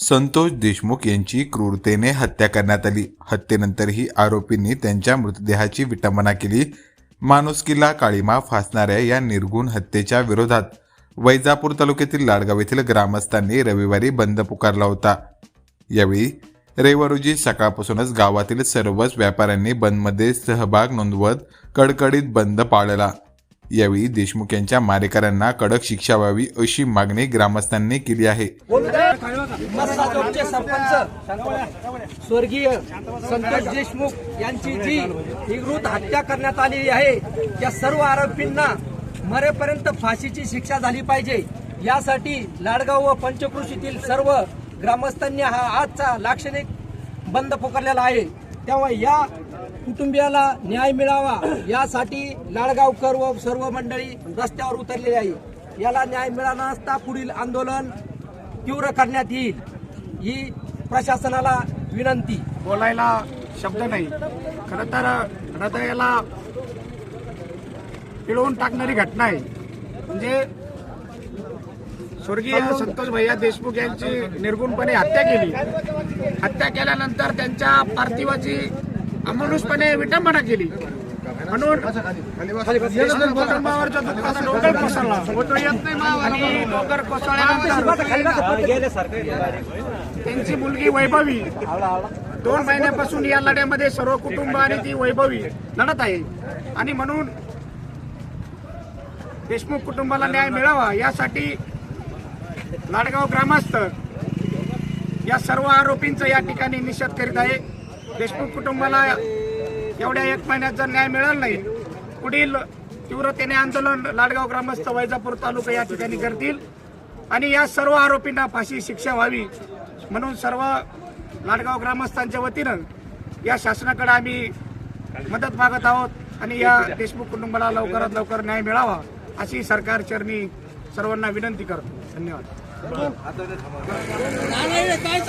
संतोष देशमुख यांची क्रूरतेने हत्या करण्यात आली. हत्येनंतरही आरोपींनी त्यांच्या मृतदेहाची विटंबना केली. माणुसकीला काळीमा फासणाऱ्या या निर्गुण हत्येच्या विरोधात वैजापूर तालुक्यातील लाडगाव येथील ग्रामस्थांनी रविवारी बंद पुकारला होता. यावेळी रविवार रोजी सकाळपासूनच गावातील सर्वच व्यापाऱ्यांनी बंदमध्ये सहभाग नोंदवत कडकडीत बंद पाळला. यावेळी देशमुख यांच्या मारेकऱ्यांना कडक शिक्षा व्हावी अशी मागणी ग्रामस्थांनी केली आहे. सरपंच स्वर्गीय संतोष देशमुख यांची जी विकृत हत्या करण्यात आलेली आहे त्या सर्व आरोपींना मरेपर्यंत फाशीची शिक्षा झाली पाहिजे. यासाठी लाडगाव व पंचकृषीतील सर्व ग्रामस्थांनी हा आजचा लाक्षणिक बंद पुकारलेला आहे. तेव्हा या कुटुंबियाला न्याय मिळावा यासाठी लाडगावकर व सर्व मंडळी रस्त्यावर उतरलेली आहे. याला न्याय मिळाला नसता पुढील आंदोलन तीव्र करण्यात येईल ही प्रशासनाला विनंती. बोलायला शब्द नाही. खरं तर हृदयाला पिळवून टाकणारी घटना आहे. म्हणजे स्वर्गीय संतोष भैया देशमुख यांची निर्गुणपणे हत्या केली. हत्या केल्यानंतर त्यांच्या पार्थिवाची अमानुषपणे विटंबना केली. म्हणून देशमुख कुटुंबावरच्या दुःखाचा डोंगर कोसळला. आणि डोंगर कोसळल्यानंतर त्यांची मुलगी वैभवी दोन महिन्यापासून या लढ्यामध्ये सर्व कुटुंब आणि ती वैभवी लढत आहे. आणि म्हणून देशमुख कुटुंबाला न्याय मिळावा यासाठी लाडगाव ग्रामस्थ या सर्व आरोपींचा या ठिकाणी निषेध करीत आहे. देशमुख कुटुंबाला एवढ्या एक महिन्यात जर न्याय मिळाला नाही पुढील तीव्रतेने आंदोलन लाडगाव ग्रामस्थ वैजापूर तालुका या ठिकाणी करतील. आणि या सर्व आरोपींना फाशी शिक्षा व्हावी म्हणून सर्व लाडगाव ग्रामस्थांच्या वतीनं या शासनाकडे आम्ही मदत मागत आहोत आणि या देशमुख कुटुंबाला लवकरात लवकर न्याय मिळावा अशी सरकार चरणी सर्वांना विनंती करतो. धन्यवाद. काय